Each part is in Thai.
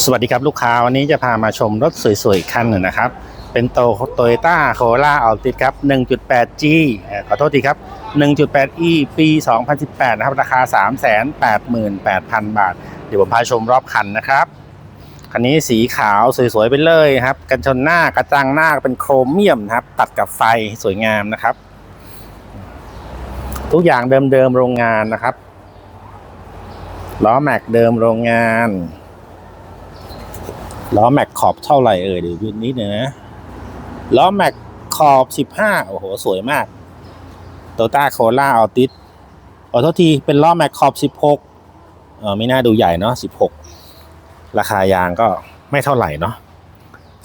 สวัสดีครับลูกค้าวันนี้จะพามาชมรถสวยๆคันหนึ่งนะครับ เป็นโตโตโยต้าโคล่าออลติครับ 1.8G ขอโทษทีครับ 1.8E ปี 2018 นะครับ ราคา 388,000 บาท เดี๋ยวผมพาชมรอบคันนะครับ คันนี้สีขาวสวยๆไปเลยครับ กันชนหน้ากระจังหน้าเป็นโครเมียมนะครับ ตัดกับไฟสวยงามนะครับ ทุกอย่างเดิมๆโรงงานนะครับล้อแม็กเดิมโรงงาน ล้อแม็กขอบเท่าไหร่เอ่ยเดี๋ยวดูนิดนึงนะล้อแม็กขอบ15โอ้โห สวยมากโตต้าโคล่าออติสขอโทษทีเป็นล้อแม็กขอบ16เออไม่น่าดูใหญ่เนาะ16ราคายางก็ไม่เท่าไหร่เนาะ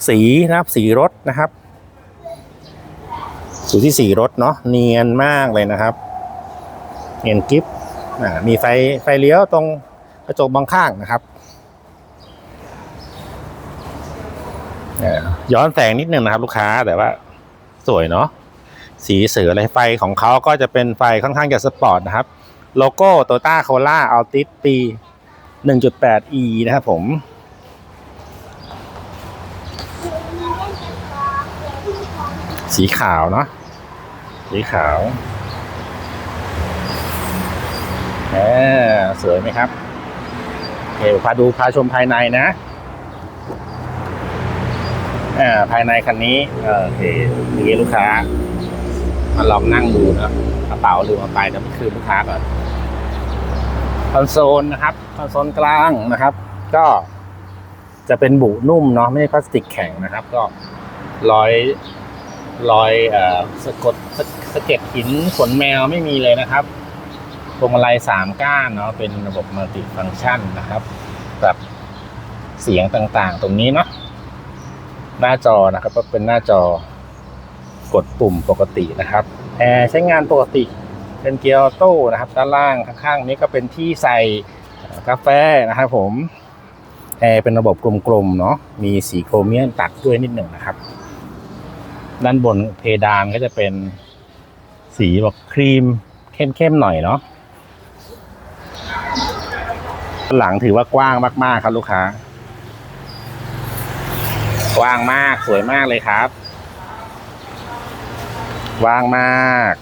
สีนะครับสีรถนะครับดูที่สีรถเนาะเนียนมากเลยนะครับ เนียนกิฟอ่ามีไฟไฟเลี้ยวตรงกระจกบางข้างนะครับ เอ่อ ย้อนแสงนิดนึงนะครับ ลูกค้าแต่ว่า สวยเนาะสีเสืออะไรไฟของเขาก็จะเป็นไฟค่อนข้างจะสปอร์ตนะครับ โลโก้โตต้าโคล่าอัลติสปี 1.8e นะครับผม สีขาวเนาะสีขาวเออสวยไหมครับโอเคพาดูพาชมภายในนะ อ่าภายในคันนี้เออโอเคมีลูกค้ามาลองนั่งดูนะกระเป๋าลืมเอาไปแต่ไม่คืนลูกค้าก่อนคอนโซลนะครับคอนโซลกลางนะครับ ก็จะเป็นบุนุ่มเนาะไม่ใช่พลาสติกแข็งนะครับ ก็รอยรอยเอ่อสะกดสะสะเก็ดหินขนแมวไม่มีเลยนะครับพวงมาลัยสามก้านเนาะเป็นระบบมัลติฟังก์ชันนะครับ แบบเสียงต่างๆ ตรงนี้เนาะ หน้าจอนะครับ ก็เป็นหน้าจอกดปุ่มปกตินะครับแอร์ใช้งานปกติเป็นเกียร์ออโต้นะครับด้านล่างข้างๆ นี้ก็เป็นที่ใส่กาแฟนะครับผมแอร์เป็นระบบกลมๆเนาะมีสีโครเมียมตัดด้วยนิดหนึ่งนะครับ ด้านบนเพดานก็จะเป็นสีแบบครีมเข้มๆหน่อยเนาะหลังถือว่ากว้างมากๆครับลูกค้า กว้างมากสวยมากเลยครับว่างมาก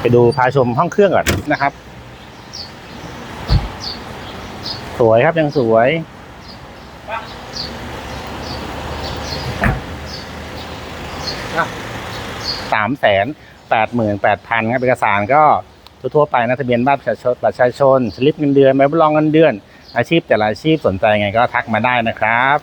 ไปดูพาชมห้องเครื่องก่อนนะครับ สวยครับยังสวย สามแสนแปดหมื่นแปดพันครับเอกสารก็ทั่วไปนะทะเบียนบ้านประชาชนประชาชนสลิปเงินเดือนใบรับรองเงินเดือน อาชีพแต่ละอาชีพสนใจไงก็ทักมาได้นะครับ